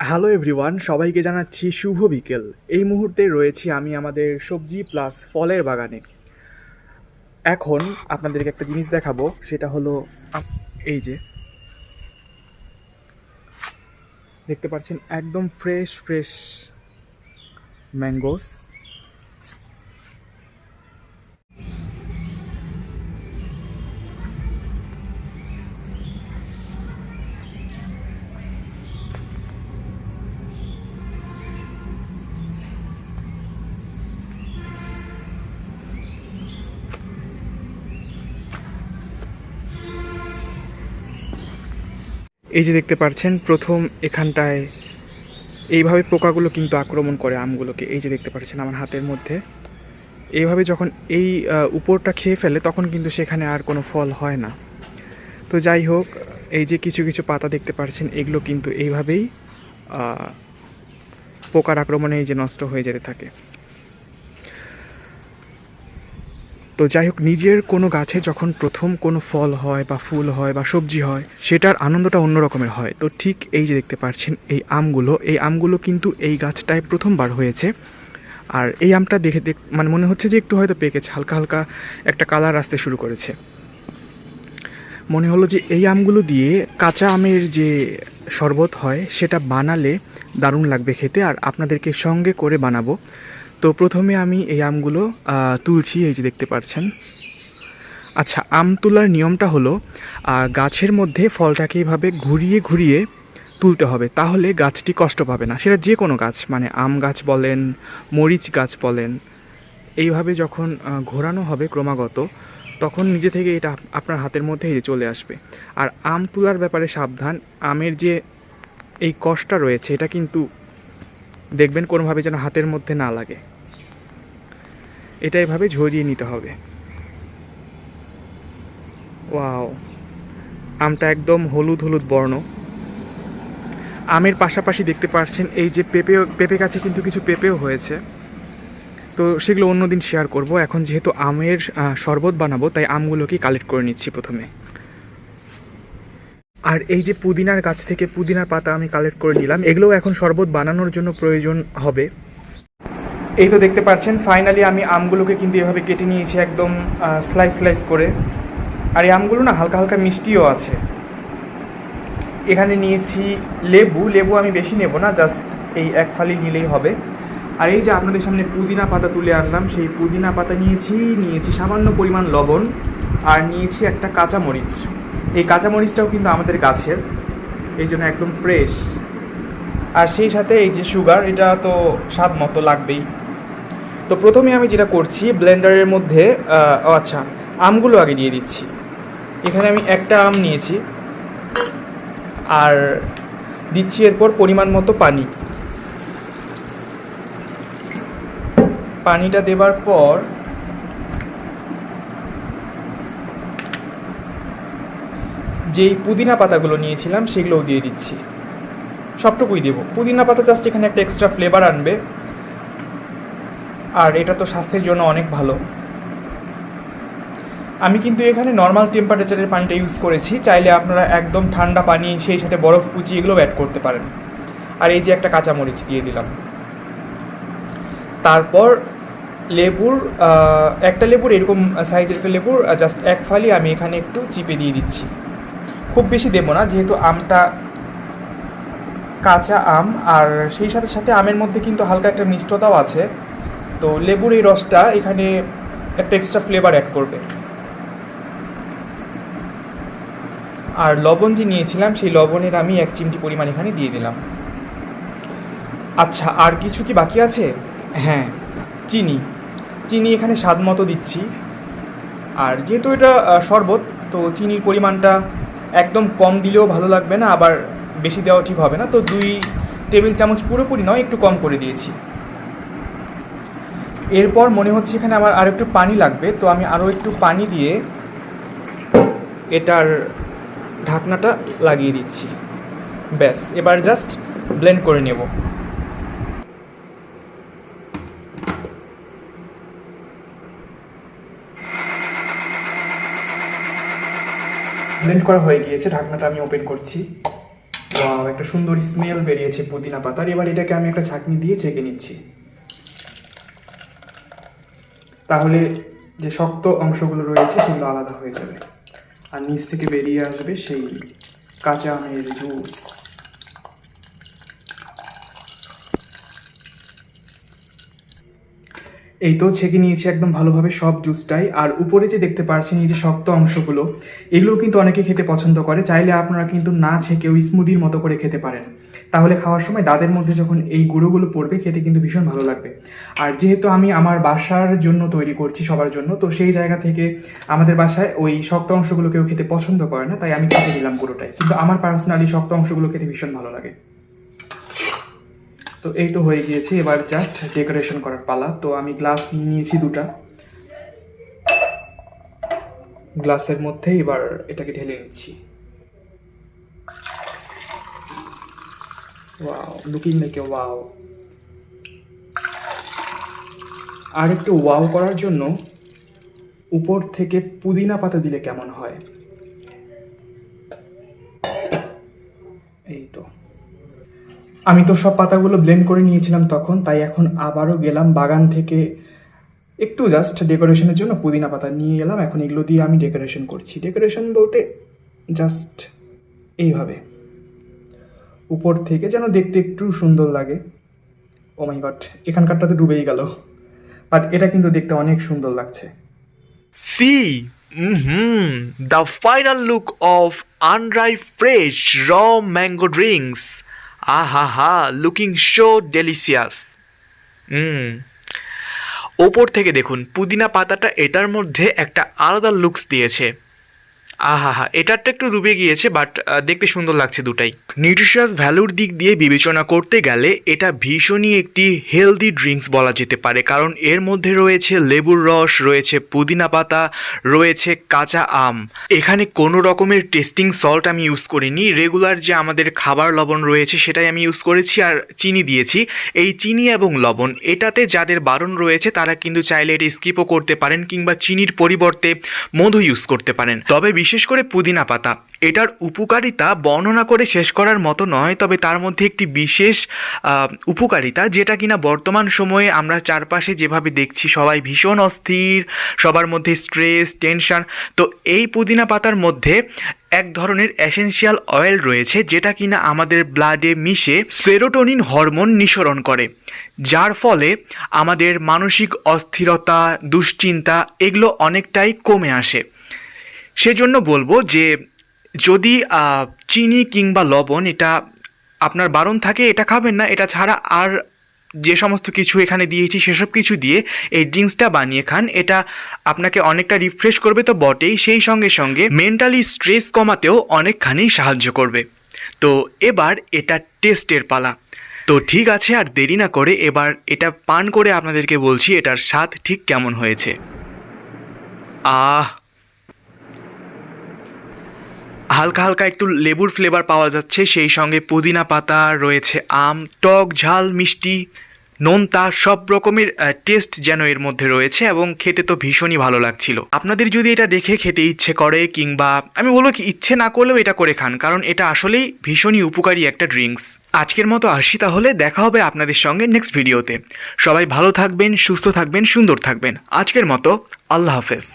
Hello everyone সবাইকে জানাচ্ছি শুভ বিকেল। এই মুহূর্তে রয়েছি আমি আমাদের সবজি প্লাস ফলের বাগানে। এখন আপনাদেরকে একটা জিনিস দেখাবো, সেটা হলো এই যে। দেখতে পাচ্ছেন একদম ফ্রেশ ফ্রেশ ম্যাঙ্গোস এই যে দেখতে পাচ্ছেন প্রথম এখানটায় এইভাবে পোকাগুলো কিন্তু আক্রমণ করে আমগুলোকে। এই যে দেখতে পাচ্ছেন আমার হাতের মধ্যে। এইভাবে যখন এই উপরটা খেয়ে ফেলে, তখন কিন্তু সেখানে আর কোনো ফল হয় না। তো যাই হোক, এই যে কিছু কিছু পাতা দেখতে পাচ্ছেন এগুলো কিন্তু এইভাবেই পোকার আক্রমণে এই যে নষ্ট হয়ে যেতে থাকে। তো যাই হোক, নিজের কোনো গাছে যখন প্রথম কোনো ফল হয় বা ফুল হয় বা সবজি হয়, সেটার আনন্দটা অন্য রকমের হয়। তো ঠিক এই যে দেখতে পাচ্ছেন, এই আমগুলো এই আমগুলো কিন্তু এই গাছটায় প্রথমবার হয়েছে। আর এই আমটা দেখে দেখ মানে মনে হচ্ছে যে একটু হয়তো পেকেছে, হালকা হালকা একটা কালার আসতে শুরু করেছে। মনে হলো যে এই আমগুলো দিয়ে কাঁচা আমের যে শরবত হয়, সেটা বানালে দারুণ লাগবে খেতে। আর আপনাদেরকে সঙ্গে করে বানাবো। তো প্রথমে আমি এই আমগুলো তুলছি, এই যে দেখতে পাচ্ছেন। আচ্ছা আম তোলার নিয়মটা হলো গাছের মধ্যে ফলটাকে এইভাবে ঘুরিয়ে ঘুরিয়ে তুলতে হবে, তাহলে গাছটি কষ্ট পাবে না। সেটা যে কোনো গাছ মানে আম গাছ বলেন, মরিচ গাছ বলেন, এইভাবে যখন ঘোরানো হবে ক্রমাগত, তখন নিজে থেকে এটা আপনার হাতের মধ্যে এই চলে আসবে। আর আম তোলার ব্যাপারে সাবধান, আমের যে এই কষ্টটা রয়েছে, এটা কিন্তু দেখবেন কোনোভাবে যেন হাতের মধ্যে না লাগে। এটা এভাবে ঝরিয়ে নিতে হবে। ওয়াও। আমটা একদম হলুদ হলুদ বর্ণ। আমের পাশাপাশি দেখতে পাচ্ছেন এই যে পেঁপেও, পেঁপে গাছে কিন্তু কিছু পেঁপেও হয়েছে। তো সেগুলো অন্যদিন শেয়ার করব। এখন যেহেতু আমের শরবত বানাবো, তাই আমগুলোকেই কালেক্ট করে নিচ্ছি প্রথমে। আর এই যে পুদিনার গাছ থেকে পুদিনার পাতা আমি কালেক্ট করে নিলাম, এগুলোও এখন শরবত বানানোর জন্য প্রয়োজন হবে। এই তো দেখতে পাচ্ছেন ফাইনালি আমি আমগুলোকে কিন্তু এভাবে কেটে নিয়েছি একদম স্লাইস স্লাইস করে। আর এই আমগুলো না হালকা হালকা মিষ্টিও আছে। এখানে নিয়েছি লেবু লেবু আমি বেশি নেব না জাস্ট এই এক ফালি নিলেই হবে। আর এই যে আপনাদের সামনে পুদিনা পাতা তুলে আনলাম, সেই পুদিনা পাতা নিয়েছি নিয়েছি সামান্য পরিমাণ লবণ, আর নিয়েছি একটা কাঁচা মরিচ এই কাঁচামরিচটাও কিন্তু আমাদের গাছের, এই জন্য একদম ফ্রেশ আর সেই সাথে এই যে সুগার এটা তো স্বাদ মতো লাগবেই। তো প্রথমে আমি যেটা করছি ব্লেন্ডারের মধ্যে ও আচ্ছা আমগুলো আগে দিয়ে দিচ্ছি। এখানে আমি একটা আম নিয়েছি। আর দিচ্ছি এরপর পরিমাণ মতো পানি। পানিটা দেবার পর যেই পুদিনা পাতাগুলো নিয়েছিলাম সেগুলোও দিয়ে দিচ্ছি। সবটুকুই দেবো। পুদিনা পাতা জাস্ট এখানে একটা এক্সট্রা ফ্লেভার আনবে। আর এটা তো স্বাস্থ্যের জন্য অনেক ভালো। আমি কিন্তু এখানে নর্মাল টেম্পারেচারের পানিটা ইউজ করেছি। চাইলে আপনারা একদম ঠান্ডা পানি, সেই সাথে বরফ, কুচি এগুলো অ্যাড করতে পারেন। আর এই যে একটা কাঁচামরিচ দিয়ে দিলাম। তারপর লেবুর একটা লেবুর এরকম সাইজের একটা লেবুর জাস্ট এক ফালি আমি এখানে একটু চিপে দিয়ে দিচ্ছি। খুব বেশি দেবো না, যেহেতু আমটা কাঁচা আম, আর সেই সাথে সাথে আমের মধ্যে কিন্তু হালকা একটা মিষ্টতাও আছে। তো লেবুর এই রসটা এখানে একটা এক্সট্রা ফ্লেভার অ্যাড করবে। আর লবণ যে নিয়েছিলাম, সেই লবণের আমি এক চিমটি পরিমাণ এখানে দিয়ে দিলাম। আচ্ছা আর কিছু কি বাকি আছে? হ্যাঁ চিনি। চিনি এখানে স্বাদ মতো দিচ্ছি। আর যেহেতু এটা শরবত, তো চিনির পরিমাণটা একদম কম দিলেও ভালো লাগবে না, আবার বেশি দেওয়া ঠিক হবে না। তো দুই টেবিল চামচ পুরোপুরি নয়, একটু কম করে দিয়েছি। এরপর মনে হচ্ছে এখানে আমার আরও একটু পানি লাগবে, তো আমি আরও একটু পানি দিয়ে এটার ঢাকনাটা লাগিয়ে দিচ্ছি। ব্যাস, এবার জাস্ট ব্লেন্ড করে নেব। ব্লেন্ড করা হয়ে গিয়েছে, ঢাকনাটা আমি ওপেন করছি। একটা সুন্দর স্মেল বেরিয়েছে পুদিনা পাতার। এবার এটাকে আমি একটা ছাঁকনি দিয়ে ছেঁকে নিচ্ছি। তাহলে যে শক্ত অংশগুলো রয়েছে, সেগুলো আলাদা হয়ে যাবে। আর নিচ থেকে বেরিয়ে আসবে সেই কাঁচা আমের জুস এই তো ছেঁকে নিয়েছি একদম ভালোভাবে সব জুসটাই। আর উপরে যে দেখতে পাচ্ছেন এই যে শক্ত অংশগুলো, এগুলো কিন্তু অনেকে খেতে পছন্দ করে। চাইলে আপনারা কিন্তু না ছেঁকেও স্মুদির মতো করে খেতে পারেন। তাহলে খাওয়ার সময় দাঁতের মধ্যে যখন এই গুঁড়োগুলো পড়বে, খেতে কিন্তু ভীষণ ভালো লাগবে। আর যেহেতু আমি আমার বাসার জন্য তৈরি করছি সবার জন্য, তো সেই জায়গা থেকে আমাদের বাসায় ওই শক্ত অংশগুলো কেউ খেতে পছন্দ করে না, তাই আমি খেতে দিলাম পুরোটাই। কিন্তু আমার পার্সোনালি শক্ত অংশগুলো খেতে ভীষণ ভালো লাগে। তো এই তো হয়ে গিয়েছে, এবার জাস্ট ডেকোরেশন করার পালা। তো আমি গ্লাস নিয়ে নিয়েছি দুটা। গ্লাসের মধ্যে এবার এটাকে ঢেলে নিচ্ছি। ওয়াও লুকিং লাইক ওয়াও আর একটু ওয়াও করার জন্য উপর থেকে পুদিনা পাতা দিলে কেমন হয় এই তো আমি তো সব পাতাগুলো ব্লেন্ড করে নিয়েছিলাম তখন, তাই এখন আবারও গেলাম বাগান থেকে। একটু জাস্ট ডেকোরেশনের জন্য পুদিনা পাতা নিয়ে গেলাম এখন এগুলো দিয়ে আমি ডেকোরেশন করছি। ডেকোরেশন বলতে জাস্ট এইভাবে। উপর থেকে যেন দেখতে একটু সুন্দর লাগে। ও মাই গড এখানকারটা তো ডুবেই গেল। বাট এটা কিন্তু দেখতে অনেক সুন্দর লাগছে। See hmm the final look of undry fresh raw mango mango drinks. Ha looking so delicious hmm ওপর থেকে দেখুন, পুদিনা পাতাটা এটার মধ্যে একটা আলাদা লুকস দিয়েছে আহা হা এটারটা একটু ডুবে গিয়েছে বাট দেখতে সুন্দর লাগছে দুটাই। নিউট্রিশিয়াস ভ্যালুর দিক দিয়ে বিবেচনা করতে গেলে এটা ভীষণই একটি হেলদি ড্রিঙ্কস বলা যেতে পারে, কারণ এর মধ্যে রয়েছে লেবুর রস, রয়েছে পুদিনা পাতা, রয়েছে কাঁচা আম। এখানে কোনো রকমের টেস্টিং সল্ট আমি ইউজ করিনি রেগুলার যে আমাদের খাবার লবণ রয়েছে সেটাই আমি ইউজ করেছি আর চিনি দিয়েছি। এই চিনি এবং লবণ, এটাতে যাদের বারণ রয়েছে তারা কিন্তু চাইলে এটা স্কিপও করতে পারেন কিংবা চিনির পরিবর্তে মধু ইউজ করতে পারেন। তবে বিশেষ করে পুদিনা পাতা। এটার উপকারিতা বর্ণনা করে শেষ করার মতো নয়, তবে তার মধ্যে একটি বিশেষ উপকারিতা যেটা কিনা বর্তমান সময়ে আমরা চারপাশে যেভাবে দেখছি সবাই ভীষণ অস্থির, সবার মধ্যে স্ট্রেস টেনশন তো এই পুদিনা পাতার মধ্যে এক ধরনের এসেনশিয়াল অয়েল রয়েছে যেটা কিনা আমাদের ব্লাডে মিশে সেরোটোনিন হরমোন নিঃসরণ করে। যার ফলে আমাদের মানসিক অস্থিরতা, দুশ্চিন্তা এগুলো অনেকটাই কমে আসে। সেজন্য বলব যে যদি চিনি কিংবা লবণ, এটা আপনার বারণ থাকে, এটা খাবেন না, এটা ছাড়া আর যে সমস্ত কিছু এখানে দিয়েছি, সেসব কিছু দিয়ে এই ড্রিঙ্কসটা বানিয়ে খান। এটা আপনাকে অনেকটা রিফ্রেশ করবে তো বটেই, সেই সঙ্গে সঙ্গে মেন্টালি স্ট্রেস কমাতেও অনেকখানি সাহায্য করবে। তো এবার এটা টেস্টের পালা। তো ঠিক আছে, আর দেরি না করে এবার এটা পান করে আপনাদেরকে বলছি, এটার স্বাদ ঠিক কেমন হয়েছে। আহ! হালকা হালকা একটু লেবুর ফ্লেভার পাওয়া যাচ্ছে। সেই সঙ্গে পুদিনা পাতা, রয়েছে আম, টক, ঝাল, মিষ্টি, নোনতা, সব রকমের টেস্ট যেন এর মধ্যে রয়েছে এবং খেতে তো ভীষণই ভালো লাগছিল। আপনাদের যদি এটা দেখে খেতে ইচ্ছে করে কিংবা আমি বলব কি ইচ্ছে না করলেও এটা করে খান, কারণ এটা আসলেই ভীষণই উপকারী একটা ড্রিঙ্কস আজকের মতো আসি তাহলে, দেখা হবে আপনাদের সঙ্গে নেক্সট ভিডিওতে সবাই ভালো থাকবেন, সুস্থ থাকবেন, সুন্দর থাকবেন। আজকের মতো, আল্লাহ হাফেজ।